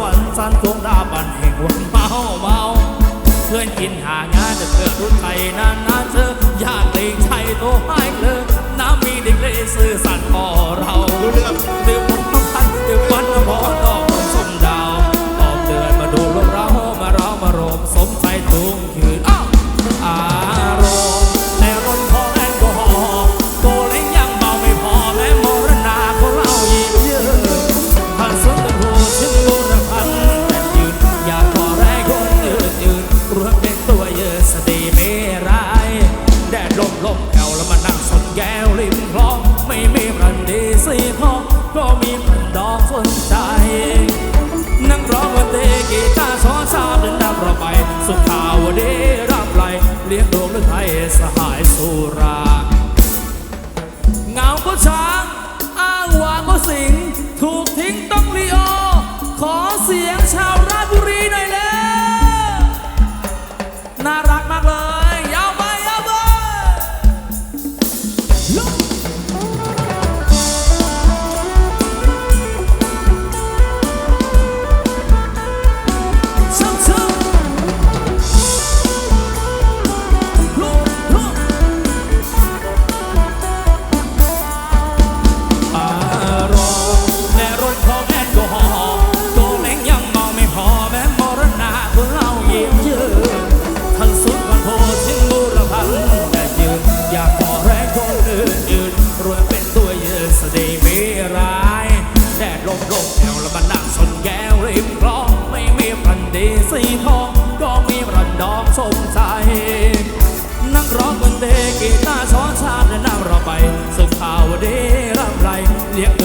วรรค์สันตรงดาบันแห่งวังเมาเมาเพื่อนกินหางานจะเกิดรุ่นไทยนานๆเธอญาติเองไทยโตให้เลย แก้วริมคลองไม่มีพันดีสีทองก็มีพันดอกสนใจ นั่งร้องวันเตกีตาร์ช้อนชาเดินนำเราไป สุขาวดีรับไหลเลี้ยงดวงฤทัยสหายสุรา สีทองดอมีรันดอกสมใจนั่งร้องบนตรีกีตาร์สอนชาติและนั่งรอไป สุขข่าวดีร่ำไรเรียกด